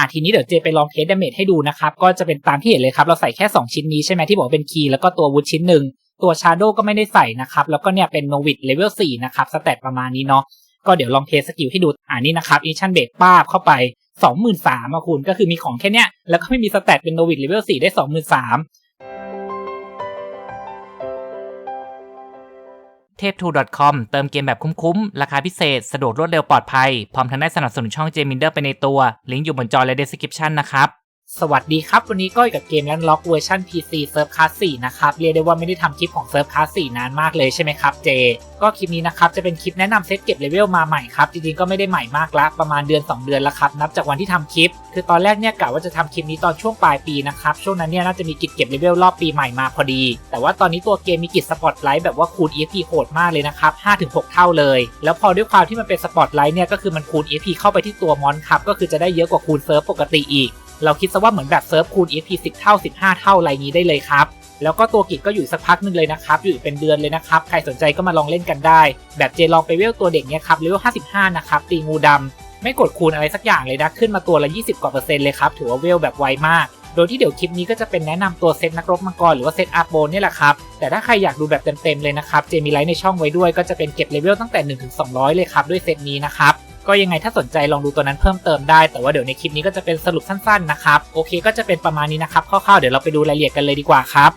อะทีนี้เดี๋ยวเจไปลองเทสดาเมจให้ดูนะครับก็จะเป็นตามที่เห็นเลยครับเราใส่แค่ 2 ชิ้นนี้ใช่ไหมที่บอกเป็นคีย์แล้วก็ตัววุฒชิ้นหนึ่งตัวชาโดก็ไม่ได้ใส่นะครับแล้วก็เนี่ยเป็นโนวิดเลเวล4นะครับสเตตประมาณนี้เนาะก็เดี๋ยวลองเทสสกิลให้ดูอ่านี่นะครับอินชั่นเบรกป้าบเข้าไป 23,000มาคุณก็คือมีของแค่เนี้ยแล้วก็ไม่มีสเตตเป็นโนวิดเลเวล4ได้ 23,000 เทพทู .com เติมเกมแบบคุ้มๆ ราคาพิเศษ สะดวกรวดเร็วปลอดภัย พร้อมทั้งได้สนับสนุนช่องเจมินเดอร์ไปในตัว ลิงก์อยู่บนจอและเดสคริปชันนะครับ สวัสดีครับ วันนี้ก็อยู่กับเกมแลนล็อกเวอร์ชัน PC เซิร์ฟคลาส4นะครับ เรียกได้ว่าไม่ได้ทำคลิปของเซิร์ฟคลาส4นานมากเลยใช่ไหมครับเจ ก็คลิปนี้นะครับ จะเป็นคลิปแนะนำเซตเก็บเลเวลมาใหม่ครับ จริงๆ ก็ไม่ได้ใหม่มากละประมาณเดือน 2 เดือนแล้วครับ นับจากวันที่ทำคลิป คือตอนแรกเนี่ยกะว่าจะทำคลิปนี้ตอนช่วงปลายปีนะครับ ช่วงนั้นเนี่ยน่าจะมีกิจเก็บเลเวลรอบปีใหม่มาพอดี แต่ว่าตอนนี้ตัวเกมมีกิจสปอตไลท์แบบว่าคูณ EXP โหดมากเลยนะครับ5-6 เท่าเลย แล้วพอด้วยความที่มันเป็นสปอตไลท์เนี่ยก็คือมันคูณ EXP เข้าไปที่ตัวมอนครับก็คือจะได้เยอะกว่าคูณเซิร์ฟปกติอีก เราคิดซะว่าเหมือนแบบเซิร์ฟคูณ EP 10 เท่า 15 เท่าอะไรนี้ได้เลยครับ แล้วก็ตัวกิจก็อยู่สักพักนึงเลยนะครับ อยู่เป็นเดือนเลยนะครับ ใครสนใจก็มาลองเล่นกันได้ แบบเจลองไปเวลตัวเด็กเนี่ยครับเลเวล55 นะครับตีงูดำไม่กดคูณอะไรสักอย่างเลยนะ ขึ้นมาตัวละ 20 กว่าเปอร์เซ็นต์เลยครับถือว่าเวลแบบไวมากโดยที่เดี๋ยวคลิปนี้ก็จะเป็นแนะนำตัวเซตนักรบมังกรหรือว่าเซตอาร์โบนนี่แหละครับ แต่ถ้าใครอยากดูแบบเต็มๆเลยนะครับ เจมีไลฟ์ในช่องไว้ด้วยก็จะเป็นเก็บเลเวลตั้งแต่ 1-200 เลยครับ ด้วยเซตนี้นะครับ ก็ยังไงถ้าสนใจลองดูตัวนั้นเพิ่มเติมได้ แต่ว่าเดี๋ยวในคลิปนี้ก็จะเป็นสรุปสั้นๆนะครับโอเคก็จะเป็นประมาณนี้นะครับคร่าวๆเดี๋ยวเราไปดูรายละเอียดกันเลยดีกว่าครับ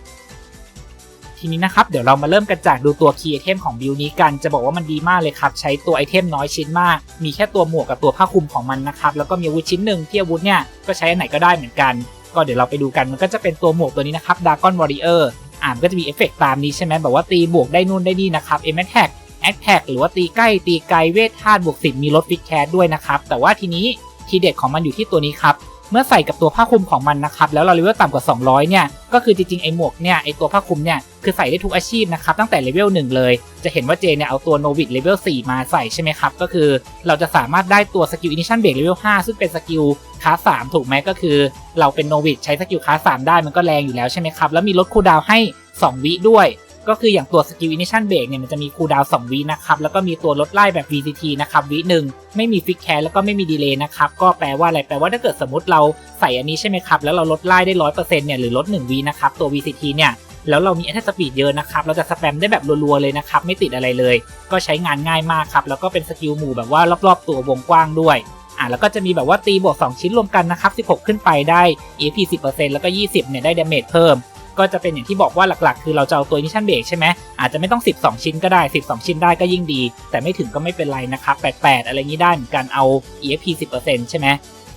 ทีนี้นะครับเดี๋ยวเรามาเริ่มกันจากดูตัวคีย์ไอเทมของบิลนี้กันจะบอกว่ามันดีมากเลยครับ ใช้ตัวไอเทมน้อยชิ้นมาก มีแค่ตัวหมวกกับตัวผ้าคลุมของมันนะครับ แล้วก็มีอาวุธชิ้นหนึ่งที่อาวุธเนี่ย ก็ใช้อันไหนก็ได้เหมือนกัน ก็เดี๋ยวเราไปดูกันมันก็จะเป็นตัวหมวกตัวนี้นะครับดากอนวอริเออร์อ่านก็จะมีเอฟเฟกตามนี้ใช่ไหมแบบว่าตีบวกได้นู่นได้นี่นะครับเอ็มแท็ก แอคแท็กหรือว่าตีใกล้ตีไกลเวทธาตุบวกสิบมีลดฟิกแคสด้วยนะครับ แต่ว่าทีนี้ทีเด็ดของมันอยู่ที่ตัวนี้ครับ เมื่อใส่กับตัวผ้าคลุมของมันนะครับ แล้วเราเลเวลต่ำกว่า 200 เนี่ย ก็คือจริงๆ ไอหมวกเนี่ย ไอตัวผ้าคลุมเนี่ย คือใส่ได้ทุกอาชีพนะครับ ตั้งแต่เลเวล1เลย จะเห็นว่าเจเนี่ย เอาตัวโนวิดเลเวล4มาใส่ใช่ไหมครับ ก็คือเราจะสามารถได้ตัวสกิลอินิชันเบรกเลเวล5ซึ่งเป็นสกิลคาส3ถูกไหมก็คือ เราเป็นโนวิดใช้สกิลคาส3ได้มันก็แรงอยู่แล้วใช่ไหมครับแล้วมีลดคูลดาวให้ 2 วิด้วย ก็คืออย่างตัวสกิลอินิชันเบรกเนี่ยมันจะมีคูลดาวน์2วินะครับ แล้วก็มีตัวลดไล่แบบ VCT นะครับวิหนึ่งไม่มีฟิกแคร์แล้วก็ไม่มีดีเลย์นะครับ ก็แปลว่าอะไร แปลว่าถ้าเกิดสมมติเราใส่อันนี้ใช่ไหมครับ แล้วเราลดไล่ได้ร้อยเปอร์เซ็นต์เนี่ย หรือลด1วินะครับ ตัว VCT เนี่ย แล้วเรามีแอทสปีดเยอะนะครับ เราจะสแปมได้แบบรัวๆเลยนะครับ ไม่ติดอะไรเลย ก็ใช้งานง่ายมากครับ แล้วก็เป็นสกิลหมู่แบบว่ารอบๆ ตัววงกว้างด้วยอ่าแล้วก็จะมีแบบว่าตีบวก 2 ชิ้นรวมกันนะครับ 16 ขึ้นไปได้ EP 10%แล้วก็ 20 เนี่ยได้ดาเมจเพิ่ม ก็จะเป็นอย่างที่บอกว่าหลักๆ คือเราจะเอาตัว Ignition Brake ใช่ไหมอาจจะไม่ต้อง 12 ชิ้นก็ได้ 12 ชิ้นได้ก็ยิ่งดี แต่ไม่ถึงก็ไม่เป็นไรนะครับ88 อะไรงี้ได้เหมือนกันเอา EFP 10%ใช่ไหม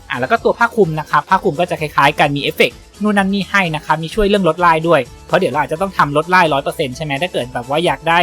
อ่าแล้วก็ตัวผ้าคลุมนะครับผ้าคลุมก็จะคล้ายๆกันมีเอฟเฟกนู่นนั่นนี่ให้นะครับมีช่วยเรื่องลดลายด้วย เพราะเดี๋ยวเราอาจจะต้องทำลดลายร้อยเปอร์เซ็นต์ใช่ไหมถ้าเกิดแบบว่าอยากได้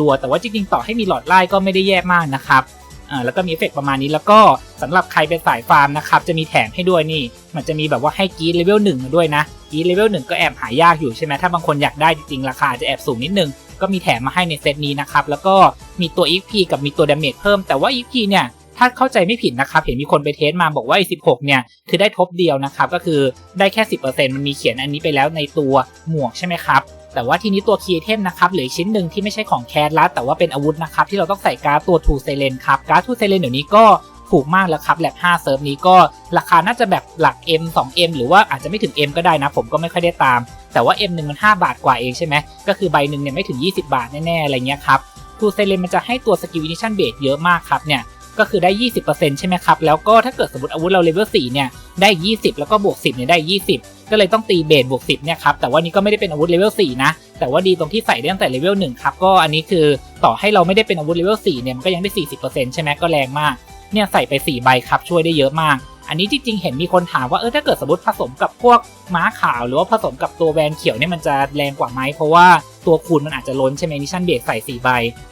รัวๆ แต่ว่าจริงๆ ต่อให้มีหลอดลายก็ไม่ได้แย่มากนะครับอ่าแล้วก็มีเอฟเฟกประมาณนี้แล้วก็สำหรับใครเป็นสายฟาร์มนะครับจะมีแถมให้ด้วยนี่ มันจะมีแบบว่าให้กีดเลเวลหนึ่งมาด้วยนะ กีเลเวลหนึ่งก็แอบหายากอยู่ใช่ไหมถ้าบางคนอยากได้จริงๆราคาจะแอบสูงนิดนึง ก็มีแถมมาให้ในเซตนี้นะครับ แล้วก็มีตัว EXP กับมีตัวดาเมจเพิ่มแต่ว่า EXP เนี่ยถ้าเข้าใจไม่ผิดนะครับ เห็นมีคนไปเทสมาบอกว่าไอ้16 เนี่ย คือได้ทบเดียวนะครับ ก็คือได้แค่ 10%มันมีเขียนอันนี้ไปแล้วในตัวหมวกใช่ไหมครับ แต่ว่าทีนี้ตัวคีเทมนะครับหลือชิ้นหนึ่งที่ไม่ใช่ของแคสลัแต่ว่าเป็นอาวุธนะครับ ที่เราต้องใส่การ์ดตัวทูเซเลนครับ การ์ดทูเซเลนเดี๋ยวนี้ก็ ถูกมากแล้วครับแลบ5เซิร์ฟนี้ก็ราคาน่าจะแบบหลัก M 2M หรือว่าอาจจะไม่ถึง M ก็ได้นะ ผมก็ไม่ค่อยได้ตาม แต่ว่า M หนึ่งมัน 5 บาทกว่าเองใช่ไหมก็คือใบหนึ่งเนี่ยไม่ถึง 20 บาทแน่ๆอะไรเงี้ยครับทูเซเลนมันจะให้ตัวสกิลวินิชั่นเบสเยอะมากครับเนี่ยก็คือได้ 20%ใช่ไหมครับ แล้วก็ถ้าเกิดสมมติอาวุธเราเลเวล4เนี่ยได้ 20 แล้วก็บวก 10เนี่ยได้ 20 ก็เลยต้องตีเบสบวก 10เนี่ยครับ แต่ว่านี้ก็ไม่ได้เป็นอาวุธเลเวล4นะ แต่ว่าดีตรงที่ใส่ได้ตั้งแต่เลเวล1ครับ ก็อันนี้คือต่อให้เราไม่ได้เป็นอาวุธเลเวล4เนี่ย มันก็ยังได้ 40%ใช่ไหมก็แรงมาก เนี่ยใส่ไป 4 ใบครับช่วยได้เยอะมาก อันนี้จริงๆเห็นมีคนถามว่าเออถ้าเกิดสมมติผสมกับพวกม้าขาว หรือว่าผสมกับตัวแวนเขียวเนี่ยมันจะแรงกว่าไหมเพราะว่าตัวคูณมันอาจจะล้นใช่ไหมนิชันเบรกใส่4ใบ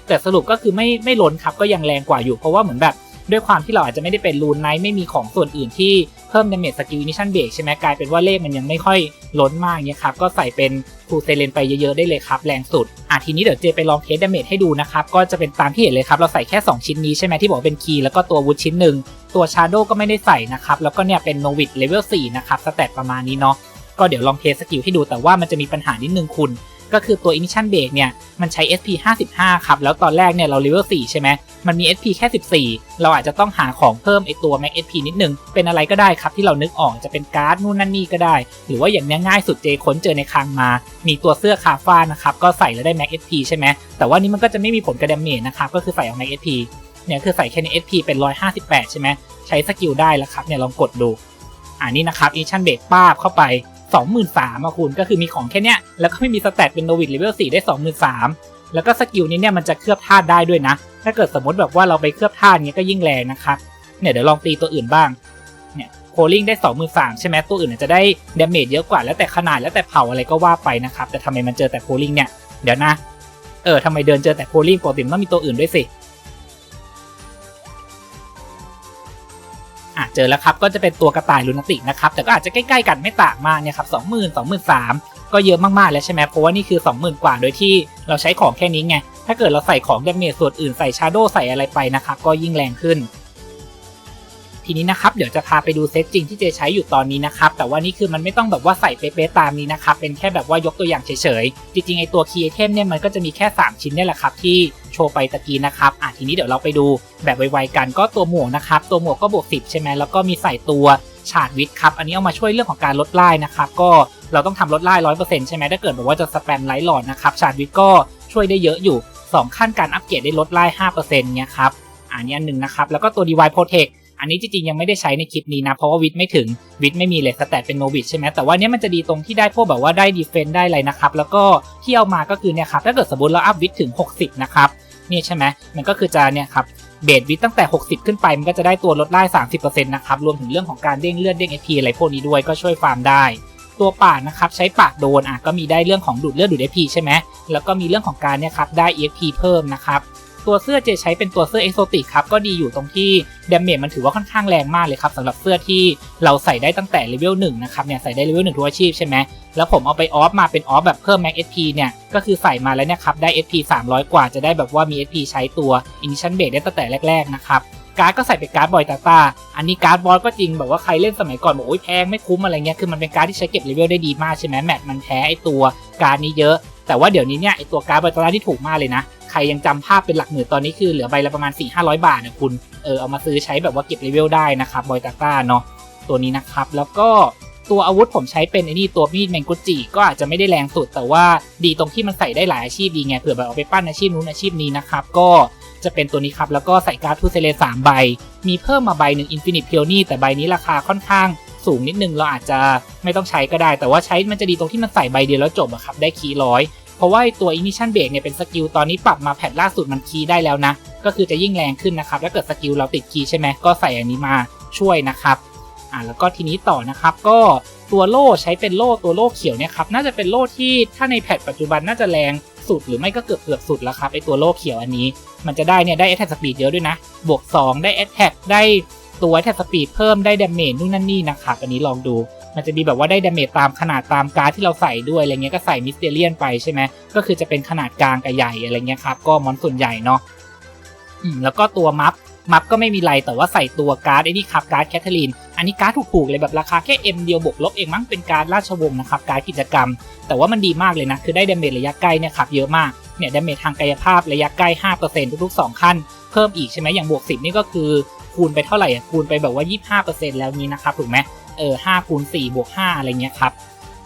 แต่สรุปก็คือไม่ไม่ล้นครับก็ยังแรงกว่าอยู่เพราะว่าเหมือนแบบ ด้วยความที่เราอาจจะไม่ได้เป็นรูนไนท์ไม่มีของส่วนอื่นที่เพิ่มดาเมจสกิลอินิชันเบรกใช่ไหมกลายเป็นว่าเลขมันยังไม่ค่อยล้นมากเนี่ยครับก็ใส่เป็นทูเซเลนไปเยอะๆได้เลยครับแรงสุดอะทีนี้เดี๋ยวเจไปลองเทสดาเมจให้ดูนะครับก็จะเป็นตามที่เห็นเลยครับเราใส่แค่ 2 ชิ้นนี้ใช่ไหมที่บอกเป็นคีย์แล้วก็ตัววุธชิ้นหนึ่งตัวชาโดก็ไม่ได้ใส่นะครับแล้วก็เนี่ยเป็นโนวิดเลเวล4นะครับสเตตประมาณนี้เนาะก็เดี๋ยวลองเทสสกิลให้ดูแต่ว่ามันจะมีปัญหานิดนึงคุณ ก็คือตัว Ignition Brake เนี่ยมันใช้ SP 55ครับ แล้วตอนแรกเนี่ยเรา level 4 ใช่ไหมมันมี SP แค่ 14 เราอาจจะต้องหาของเพิ่มไอตัว Max SP นิดนึง เป็นอะไรก็ได้ครับที่เรานึกออกจะเป็นการ์ดนู่นนั่นนี่ก็ได้ หรือว่าอย่างนี้ง่ายสุดเจค้นเจอในคลังมา มีตัวเสื้อคาฟ้านะครับก็ใส่แล้วได้ Max SP ใช่ไหมแต่ว่านี้มันก็จะไม่มีผลกระดาเมจนะครับก็คือใส่เอา Max SP เนี่ยคือใส่แค่ใน SP เป็น 158 ใช่ไหมใช้สกิลได้แล้วครับเนี่ยลองกดดูอ่านี่นะครับ Ignition Brake ป้าบเข้าไป 23,000อะคุณก็คือมีของแค่เนี้ยแล้วก็ไม่มีสแตทเป็นโนวิดเลเวล4ได้ 23,000 แล้วก็สกิลนี้เนี่ยมันจะเคลือบธาตุได้ด้วยนะ ถ้าเกิดสมมติแบบว่าเราไปเคลือบธาตุเนี้ยก็ยิ่งแรงนะครับเนี่ยเดี๋ยวลองตีตัวอื่นบ้างเนี่ยโคลิงได้ 23,000 ใช่ไหมตัวอื่นจจะได้เดาเมจเยอะกว่าแล้วแต่ขนาดแล้วแต่เผาอะไรก็ว่าไปนะครับแต่ทำไมมันเจอแต่โคลิงเนี่ยเดี๋ยวนะเออทำไมเดินเจอแต่โคลิงปกติมันต้องมีตัวอื่นด้วยสิ อะเจอแล้วครับก็จะเป็นตัวกระต่ายลูนติกนะครับแต่ก็อาจจะใกล้ๆกันไม่ต่างมากเนี่ยครับสองหมื่นสองหมื่นสามก็เยอะมากๆแล้วใช่ไหมเพราะว่านี่คือ 20,000 กว่าโดยที่เราใช้ของแค่นี้ไง ถ้าเกิดเราใส่ของเดเมจส่วนอื่นใส่ชาโดใส่อะไรไปนะครับ ก็ยิ่งแรงขึ้น ทีนี้นะครับ เดี๋ยวจะพาไปดูเซตจริงที่เจใช้อยู่ตอนนี้นะครับ แต่ว่านี่คือมันไม่ต้องแบบว่าใส่เป๊ะๆตามนี้นะครับ เป็นแค่แบบว่ายกตัวอย่างเฉยๆ จริงๆไอตัวคีย์ไอเทมเนี่ยมันก็จะมีแค่ 3 ชิ้นนี่แหละครับที่ โชว์ไปตะกี้นะครับอะทีนี้เดี๋ยวเราไปดูแบบไวๆกันก็ตัวหมวกนะครับ ตัวหมวกก็บวก10 ใช่ไหมแล้วก็มีใส่ตัวฉาดวิทย์ครับ อันนี้เอามาช่วยเรื่องของการลดไล่นะครับ ก็เราต้องทำลดไล่ร้อยเปอร์เซ็นต์ใช่ไหมถ้าเกิดแบบว่าจะสแปมไลท์หลอดนะครับ ฉาดวิทย์ก็ช่วยได้เยอะอยู่ 2 ขั้นการอัปเกรดได้ลดไล่ห้าเปอร์เซ็นต์เนี่ยครับ อันนี้อันหนึ่งนะครับ แล้วก็ตัว DY Protect อันนี้จริงๆ ยังไม่ได้ใช้ในคลิปนี้นะ เพราะว่าวิทไม่ถึงวิทไม่มีเลยสแตทเป็นโนวิดใช่ไหมแต่ว่าเนี้ยมันจะดีตรงที่ได้พวกแบบว่าได้ดีเฟนได้อะไรนะครับ แล้วก็ที่เอามาก็คือเนี่ยครับ ถ้าเกิดสมมติเราอัพวิทถึง 60 นะครับ นี่ใช่ไหมมันก็คือจะเนี่ยครับเบสวิทตั้งแต่ 60 ขึ้นไป มันก็จะได้ตัวลดไล่30%นะครับ รวมถึงเรื่องของการเด้งเลือดเด้งเอพีอะไรพวกนี้ด้วยก็ช่วยฟาร์มได้ ตัวปานะครับ ใช้ปากโดนอะก็มีได้เรื่องของดูดเลือดดูดเอพีใช่ไหมแล้วก็มีเรื่องของการเนี่ยครับได้เอพีเพิ่มนะครับ ตัวเสื้อเจใช้เป็นตัวเสื้อเอ็กโซติกครับก็ดีอยู่ตรงที่เดเมจมันถือว่าค่อนข้างแรงมากเลยครับสำหรับเสื้อที่เราใส่ได้ตั้งแต่เลเวลหนึ่งนะครับเนี่ยใส่ได้เลเวลหนึ่งทุกอาชีพใช่ไหมแล้วผมเอาไปออฟมาเป็นออฟแบบเพิ่ม Max SP เนี่ยก็คือใส่มาแล้วเนี่ยครับได้ SP 300กว่าจะได้แบบว่ามี SP ใช้ตัว Ignition Brake ได้ตั้งแต่แรกๆนะครับการ์ดก็ใส่เป็นการ์ดบอยตาตา อันนี้การ์ดบอยก็จริงแบบว่าใครเล่นสมัยก่อนบอกโอ้ยแพงไม่คุ้มอะไรเงี้ย คือมันเป็นการ์ดที่ใช้เก็บเลเวลได้ดีมากใช่ไหมแมตมันแพ้ไอตัวการ์ดนี้เยอะ แต่ว่าเดี๋ยวนี้เนี่ยไอตัวการ์ดบอยตาตาที่ถูกมากเลยนะ ใครยังจำภาพเป็นหลักหมื่นตอนนี้คือเหลือใบละประมาณ 4 5 0 0 บาทนะคุณเออเอามาซื้อใช้แบบว่าเก็บเลเวลได้นะครับบอยตาต้าเนาะตัวนี้นะครับแล้วก็ตัวอาวุธผมใช้เป็นไอ้นี่ตัวมีดแมงกุจิก็อาจจะไม่ได้แรงสุด แต่ว่าดีตรงที่มันใส่ได้หลายอาชีพดีไงเผื่อแบบเอาไปปั้นอาชีพนู้นอาชีพนี้นะครับก็จะเป็นตัวนี้ครับ แล้วก็ใส่การ์ดทูเซเลสามใบ มีเพิ่มมาใบหนึ่งอินฟินิตเพียวนี่แต่ใบนี้ราคาค่อนข้างสูงนิดนึงเราอาจจะไม่ต้องใช้ก็ได้ แต่ว่าใช้มันจะดีตรงที่มันใส่ใบเดียวแล้วจบอะครับ ได้คีร้อย เพราะว่าตัว Ignition Brake เนี่ยเป็นสกิลตอนนี้ปรับมาแพทล่าสุดมันคีย์ได้แล้วนะ ก็คือจะยิ่งแรงขึ้นนะครับถ้าเกิดสกิลเราติดคีย์ใช่ไหมก็ใส่อันนี้มาช่วยนะครับอ่าแล้วก็ทีนี้ต่อนะครับก็ตัวโล่ใช้เป็นโล่ตัวโล่เขียวเนี่ยครับน่าจะเป็นโล่ที่ถ้าในแพทปัจจุบันน่าจะแรงสุดหรือไม่ก็เกือบเกือบสุดแล้วครับไอตัวโล่เขียวอันนี้ มันจะได้เนี่ยได้ attack speed เยอะด้วยนะ บวก 2 ได้ attack ได้ตัว attack speed เพิ่มได้ damage นู่นนั่นนี่นะครับอันนี้ลองดู มันจะมีแบบว่าได้ดาเมจตามขนาดตามการ์ดที่เราใส่ด้วยอะไรเงี้ยก็ใส่มิสเตเลียนไปใช่ไหมก็คือจะเป็นขนาดกลางกับใหญ่อะไรเงี้ยครับก็มอนส่วนใหญ่เนาะอืมแล้วก็ตัวมัฟมัฟก็ไม่มีไรแต่ว่าใส่ตัวการ์ดไอ้นี่ครับการ์ดแคทเธอรีนอันนี้การ์ดถูกๆเลยแบบราคาแค่ M เดียวบวกลบเองมั้งเป็นการ์ดราชวงศ์นะครับการ์ดกิจกรรม แต่ว่ามันดีมากเลยนะคือได้ดาเมจระยะใกล้เนี่ยครับเยอะมากเนี่ยดาเมจทางกายภาพระยะใกล้ 5%ทุกๆ 2 ขั้น เพิ่มอีกใช่ไหมอย่างบวก 10 นี่ก็คือคูณไปเท่าไหร่อะคูณไปแบบว่า 25%แล้วนี้นะครับถูกไหม เออห้าคูณสี่บวกห้าอะไรเงี้ยครับ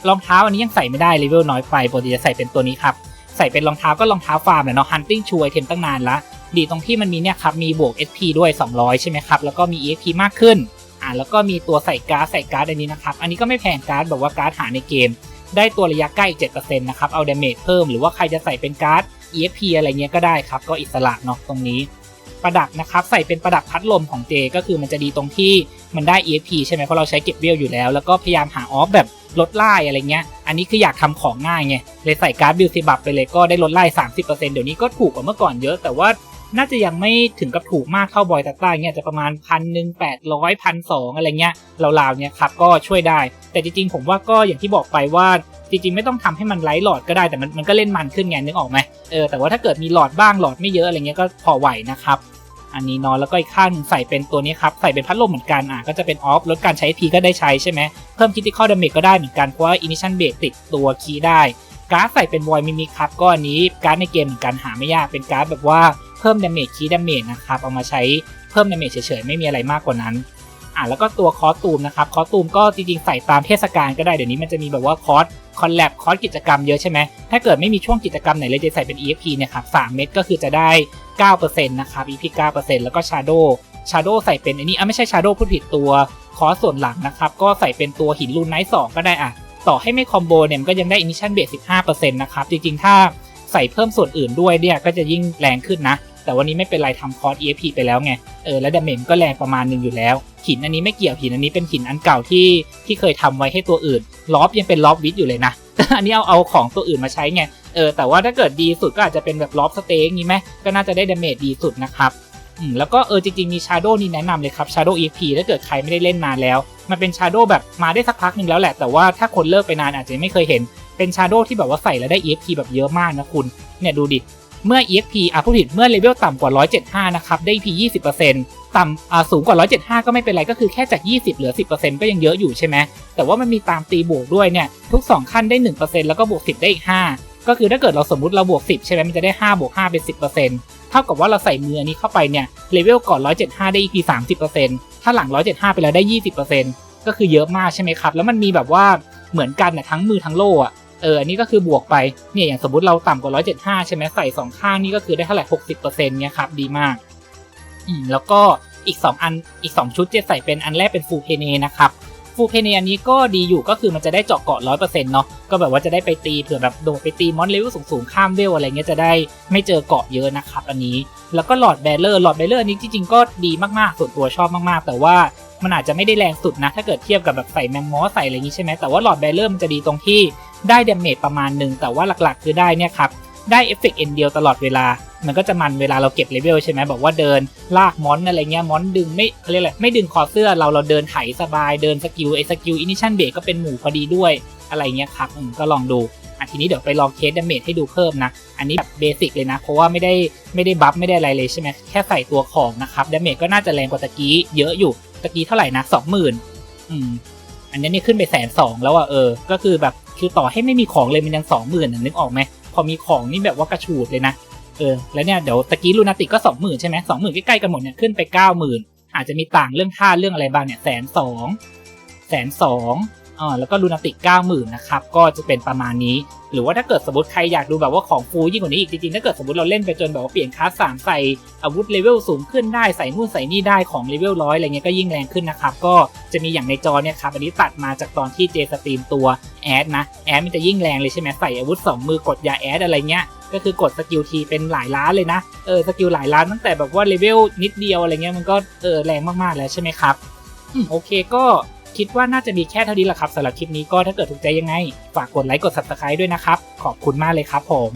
รองเท้าอันนี้ยังใส่ไม่ได้เลเวลน้อยไปปกติจะใส่เป็นตัวนี้ครับใส่เป็นรองเท้าก็รองเท้าฟาร์มแหละเนาะ hunting shoe ไอเทมตั้งนานละดีตรงที่มันมีเนี่ยครับมีบวก SP ด้วย 200 ใช่ไหมครับ แล้วก็มี EXP มากขึ้นอ่าแล้วก็มีตัวใส่การ์ดใส่การ์ดอันนี้นะครับ อันนี้ก็ไม่แพงการ์ดแบบว่าการ์ดหาในเกม ได้ตัวระยะใกล้อีก7%นะครับเอาเดเมจเพิ่มหรือว่าใครจะใส่เป็นการ์ด EXP อะไรเงี้ยก็ได้ครับก็อิสระเนาะตรงนี้ ประดับนะครับใส่เป็นประดับพัดลมของเจก็คือมันจะดีตรงที่มันได้ EXP ใช่ไหมเพราะเราใช้เก็บเวลอยู่แล้ว แล้วก็พยายามหาออฟแบบลดไล่อะไรเงี้ย อันนี้คืออยากทำของง่ายไงเลยใส่การ์ดบิลซิบับไปเลยก็ได้ลดไล่30%เดี๋ยวนี้ก็ถูกกว่าเมื่อก่อนเยอะแต่ว่า น่าจะยังไม่ถึงกับถูกมากเท่าบอยตาต้าเงี้ยจะประมาณพันหนึ่งแปดร้อยพันสองอะไรเงี้ยราวๆเนี่ยครับก็ช่วยได้ แต่จริงๆ ผมว่าก็อย่างที่บอกไปว่าจริงๆไม่ต้องทำให้มันไร้หลอดก็ได้แต่มันมันก็เล่นมันขึ้นไงนึกออกไหมเออแต่ว่าถ้าเกิดมีหลอดบ้างหลอดไม่เยอะอะไรเงี้ยก็พอไหวนะครับอันนี้นอนแล้วก็อีกข้างหนึ่งใส่เป็นตัวนี้ครับ ใส่เป็นพัดลมเหมือนกันอะก็จะเป็นออฟลดการใช้พีก็ได้ใช้ใช่ไหมเพิ่มคิติคอลดาเมจก็ได้เหมือนกันเพราะว่าอินิชันเบรกติดตัวคีย์ได้ การ์ดใส่เป็นวอยมิมิครับก็อันนี้การ์ดในเกมเหมือนกันหาไม่ยากเป็นการ์ดแบบว่า เพิ่มดาเมจคีดาเมจนะครับเอามาใช้เพิ่มดาเมจเฉยๆไม่มีอะไรมากกว่านั้นอะแล้วก็ตัวคอสตูมนะครับคอสตูมก็จริงๆใส่ตามเทศกาลก็ได้เดี๋ยวนี้มันจะมีแบบว่าคอสคอนแลบคอสกิจกรรมเยอะใช่ไหมถ้าเกิดไม่มีช่วงกิจกรรมไหนเลยจะใส่เป็น EXP เนี่ยครับ3เม็ดก็คือจะได้ 9%นะครับ EP 9%แล้วก็ Shadow Shadow ใส่เป็นอันนี้อะไม่ใช่ Shadow พูดผิดตัวคอสส่วนหลังนะครับก็ใส่เป็นตัวหินลูนไนท์2ก็ได้อะต่อให้ไม่คอมโบเนี่ยมันก็ยังได้ Initial Base 15%นะครับจริงๆถ้า ใส่เพิ่มส่วนอื่นด้วยเนี่ยก็จะยิ่งแรงขึ้นนะ แต่วันนี้ไม่เป็นไรทำคอร์ส EFP ไปแล้วไง เออแล้วดาเมจก็แรงประมาณหนึ่งอยู่แล้ว หินอันนี้ไม่เกี่ยวหินอันนี้เป็นหินอันเก่าที่ที่เคยทำไว้ให้ตัวอื่นล็อบยังเป็นล็อบวิทอยู่เลยนะอันนี้เอาเอาของตัวอื่นมาใช้ไง เออแต่ว่าถ้าเกิดดีสุดก็อาจจะเป็นแบบล็อบสเต็กนี้ไหมก็น่าจะได้ดาเมจดีสุดนะครับอืมแล้วก็เออจริงๆมี Shadow นี่แนะนำเลยครับ Shadow EP ถ้าเกิดใครไม่ได้เล่นนานแล้ว มันเป็น Shadow แบบมาได้สักพักหนึ่งแล้วแหละ แต่ว่าถ้าคนเลิกไปนานอาจจะไม่เคยเห็น เป็น Shadow ที่แบบว่าใส่แล้วได้ EXP แบบเยอะมากนะคุณ เนี่ยดูดิ เมื่อ EXP อะผู้ผิดเมื่อเลเวลต่ำกว่า 175 นะครับ ได้ EP 20%ต่ำอ่าสูงกว่า 175 ก็ไม่เป็นไรก็คือแค่จาก 20 เหลือ 10%ก็ยังเยอะอยู่ใช่ไหมแต่ว่ามันมีตามตีบวกด้วยเนี่ยทุก 2 ขั้นได้ 1%แล้วก็บวก 10 ได้อีก 5 ก็คือถ้าเกิดเราสมมติเราบวก 10 ใช่ไหมมันจะได้ 5 บวก 5 เป็น 10%เท่ากับว่าเราใส่มือนนี้เข้าไปเนี่ยเลเวลก่อน 175 ได้ EP 30%ถ้าหลัง 175 ไปแล้วได้ 20%ก็คือเยอะมากใช่ไหมครับ แล้วมันมีแบบว่าเหมือนกันนะทั้งมือทั้งโล่อะ เอออันนี้ก็คือบวกไปเนี่ยอย่างสมมติเราต่ำกว่า 175 ใช่ไหมใส่ 2 ข้างนี่ก็คือได้เท่าไหร่ 60%เนี่ยครับดีมากอืมแล้วก็อีก 2 อันอีก 2 ชุดจะใส่เป็นอันแรกเป็นฟูเพเนนะครับฟูเพเนอันนี้ก็ดีอยู่ก็คือมันจะได้เจาะเกาะ100%เนาะก็แบบว่าจะได้ไปตีเผื่อแบบโดดไปตีมอนเลเวลสูงๆข้ามเวลอะไรเงี้ยจะได้ไม่เจอเกาะเยอะนะครับอันนี้ แล้วก็หลอดแบลเลอร์หลอดแบลเลอร์นี้จริงๆก็ดีมากๆส่วนตัวชอบมากๆ แต่ว่ามันอาจจะไม่ได้แรงสุดนะ ถ้าเกิดเทียบกับแบบใส่แมงมอสใส่อะไรนี้ใช่ไหมแต่ว่าหลอดแบลเลอร์มันจะดีตรงที่ ได้เดเมจประมาณหนึ่งแต่ว่าหลักๆ คือได้เนี่ยครับได้เอฟเฟกต์เอ็นเดียวตลอดเวลา มันก็จะมันเวลาเราเก็บเลเวลใช่ไหมบอกว่าเดินลากมอนอะไรเงี้ยมอนดึงไม่เขาเรียกอะไรไม่ดึงคอเสื้อเราเราเดินไถสบายเดินสกิลไอสกิลอินิชันเบรกก็เป็นหมู่พอดีด้วยอะไรเงี้ยครับอืมก็ลองดูอะทีนี้เดี๋ยวไปลองเคสดาเมจให้ดูเพิ่มนะ อันนี้แบบเบสิกเลยนะ เพราะว่าไม่ได้ไม่ได้บัฟไม่ได้อะไรเลยใช่ไหมแค่ใส่ตัวของนะครับดาเมจก็น่าจะแรงกว่าตะกี้เยอะอยู่ตะกี้เท่าไหร่นะสองหมื่นอืมอันนี้นี่ขึ้นไปแสนสองแล้วอะเออ ก็คือแบบ คือต่อให้ไม่มีของเลยมันยังสองหมื่นนึกออกไหมพอมีของนี่แบบว่ากระชูดเลยนะเออแล้วเนี่ยเดี๋ยวตะกี้ลูนาติกก็สองหมื่นใช่ไหมสองหมื่นใกล้ๆกันหมดเนี่ยขึ้นไปเก้าหมื่นอาจจะมีต่างเรื่องค่าเรื่องอะไรบ้างเนี่ยแสนสองแสนสอง อ่าแล้วก็ลูนาติกเก้าหมื่นนะครับก็จะเป็นประมาณนี้ หรือว่าถ้าเกิดสมมติใครอยากดูแบบว่าของฟูยิ่งกว่านี้อีกจริงๆถ้าเกิดสมมติเราเล่นไปจนแบบว่าเปลี่ยนคลาสสามใส่อาวุธเลเวลสูงขึ้นได้ใส่นู่นใส่นี่ได้ของเลเวลร้อยอะไรเงี้ยก็ยิ่งแรงขึ้นนะครับก็จะมีอย่างในจอเนี่ยครับอันนี้ตัดมาจากตอนที่เจสตรีมตัวแอดนะแอดมันจะยิ่งแรงเลยใช่ไหมใส่อาวุธ 2 มือกดยาแอดอะไรเงี้ยก็คือกดสกิลทีเป็นหลายล้านเลยนะ เออสกิลหลายล้านตั้งแต่แบบว่าเลเวลนิดเดียวอะไรเงี้ยมันก็เออแรงมากๆแล้วใช่ไหมครับ อืมโอเคก็ คิดว่าน่าจะมีแค่เท่านี้แหละครับสำหรับคลิปนี้ก็ถ้าเกิดถูกใจยังไง ฝากกดไลค์กด subscribe ด้วยนะครับ ขอบคุณมากเลยครับผม